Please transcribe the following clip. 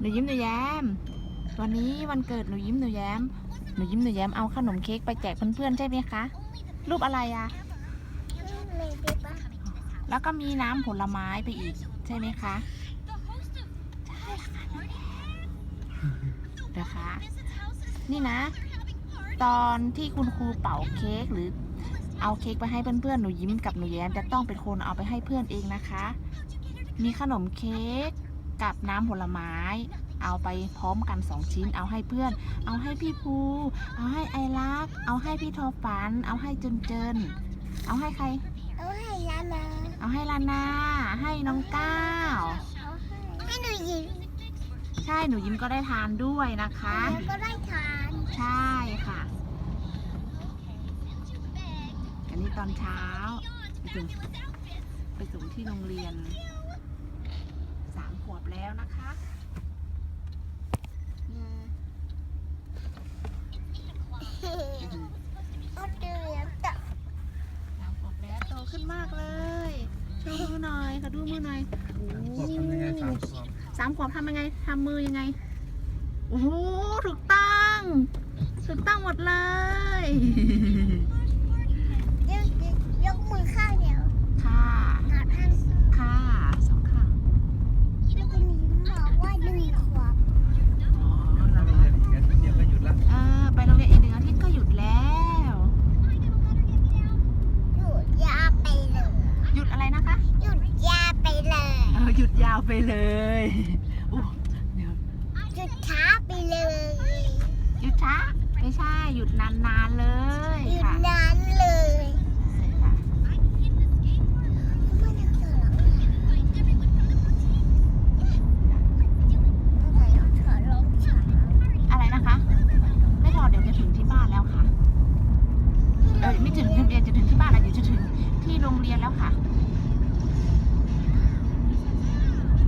หนูยิ้มหนูแย้ม วันนี้วันเกิดหนูยิ้มหนูแย้ม หนูยิ้มหนูแย้มเอาขนมเค้กไปแจกเพื่อนๆใช่ไหมคะ รูปอะไรอะแล้วก็มีน้ำผลไม้ไปอีกใช่ไหมคะใช่ค่ะนะคะ นี่นะ ตอนที่คุณครูเป่าเค้กหรือเอาเค้กไปให้เพื่อนๆ หนูยิ้มกับหนูแย้มจะต้องเป็นคนเอาไปให้เพื่อนเองนะคะ มีขนมเค้ก กับน้ำผลไม้ เอาไปพร้อมกันสองชิ้น เอาให้เพื่อน เอาให้พี่ภู เอาให้ไอรัก เอาให้พี่ทอฝัน เอาให้เจนเจนเอาให้ใคร เอาให้ยานาเอาให้ลานา ให้น้องก้าวเอาให้ให้หนูหยิบใช่หนูยิ้มก็ได้ทานด้วยนะคะแล้วก็ได้ทาน ใช่ค่ะ อันนี้ตอนเช้าไปส่งไปส่งที่โรงเรียนสามขวบ แล้วนะคะอืมเอาเดือดต่อสามขวบแล้วโตขึ้นมากเลยโชว์มือหน่อยขอดูมือหน่อยโอ้ขวบทำยังไงสามขวบสามขวบทำยังไงทำมือยังไงโอ้โหถูกต้องถูกต้องหมดเลยยกยกมือข้างเดียว ค่ะ หาข้าง ค่ะสองข้าง แล้วคุณยิ้มบอกว่าหนึ่งขวบ อ๋อ ถ้า แล้ว โรงเรียนอีกอาทิตย์เดียวก็หยุดละ เออไปโรงเรียนอีกหนึ่งอาทิตย์ก็หยุดแล้ว หยุดยาไปเลย หยุดอะไรนะคะ ห ยุดยาไปเลยเออหยุดยาวไปเลยอู้เดี๋ยวหยุดช้าไปเลยหยุดช้าไม่ใช่หยุดนานๆเลยหยุดค่ะนานเลยใช่ค่ะไม่ได้เจอหรอกแต่เราถอดรองเท้าอะไรนะคะ ไม่พอเดี๋ยวจะถึงที่บ้านแล้วค่ะ เออไม่ถึงทะเบียนจะถึงที่บ้านแล้วเดี๋ยวจะถึงที่โรงเรียนแล้วค่ะเ